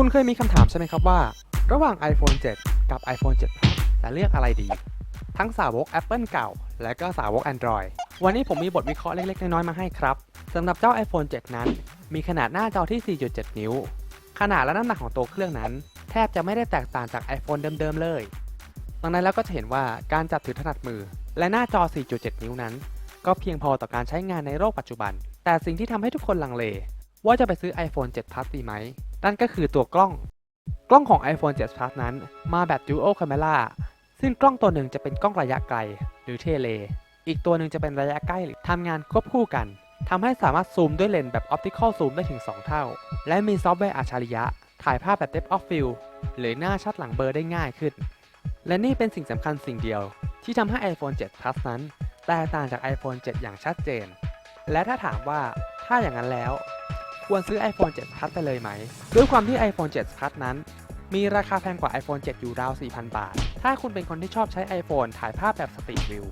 คุณเคยมีคำถามใช่ไหมครับว่า ระหว่าง iPhone 7 กับ iPhone 7 Plus จะเลือกอะไรดี ทั้งสาวก Apple เก่า และก็สาวก Android วันนี้ผมมีบทวิเคราะห์เล็ก ๆ น้อย ๆ มาให้ครับสำหรับเจ้า iPhone 7 นั้น มีขนาดหน้าจอที่ 4.7 นิ้ว ขนาดและน้ำหนักของตัวเครื่องนั้น แทบจะไม่ได้แตกต่างจาก iPhone เดิม ๆ เลยดังนั้นแล้วก็จะเห็นว่าการจับถือถนัดมือ และหน้าจอ 4.7 นิ้วนั้น ก็เพียงพอต่อการใช้งานในโลกปัจจุบัน แต่สิ่งที่ทำให้ทุกคนลังเล ว่าจะไปซื้อ iPhone 7 Plus ดีไหม นั่นก็คือตัวกล้อง กล้องของ iPhone 7 Plus นั้นมาแบบ Dual Camera ซึ่งกล้องตัวหนึ่งจะเป็นกล้องระยะไกล หรือเทเล อีกตัวหนึ่งจะเป็นระยะใกล้ทำงานควบคู่กันทำให้สามารถซูมด้วยเลนส์แบบ Optical Zoom ได้ถึง 2 เท่า และมีซอฟต์แวร์อัจฉริยะ ถ่ายภาพแบบ Depth of Field หรือหน้าชัดหลังเบลอได้ง่ายขึ้น และนี่เป็นสิ่งสำคัญสิ่งเดียว ที่ทำให้ iPhone 7 Plus นั้นแตกต่างจาก iPhone 7 อย่างชัดเจน และถ้าถามว่าถ้าอย่างนั้นแล้ว ควรซื้อ iPhone 7 Plus ไปเลยไหม ด้วยความที่ iPhone 7 Plus นั้น มีราคาแพงกว่า iPhone 7 อยู่ราว 4,000 บาท ถ้าคุณเป็นคนที่ชอบใช้ iPhone ถ่ายภาพแบบสตรีทวิว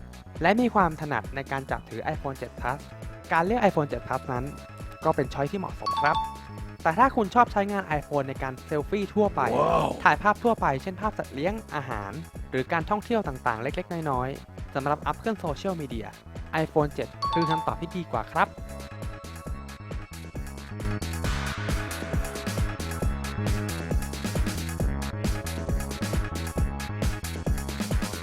และมีความถนัดในการจับถือ iPhone 7 Plus การเลือก iPhone 7 Plus นั้น ก็เป็นช้อยที่เหมาะสมครับ แต่ถ้าคุณชอบใช้งาน iPhone ในการเซลฟี่ทั่วไปถ่ายภาพทั่วไป เช่นภาพสัตว์เลี้ยง อาหาร หรือการท่องเที่ยวต่างๆ เล็กๆ น้อยๆสำหรับอัพเครื่องโซเชียลมีเดีย iPhone 7 คือคำตอบที่ดีกว่าครับ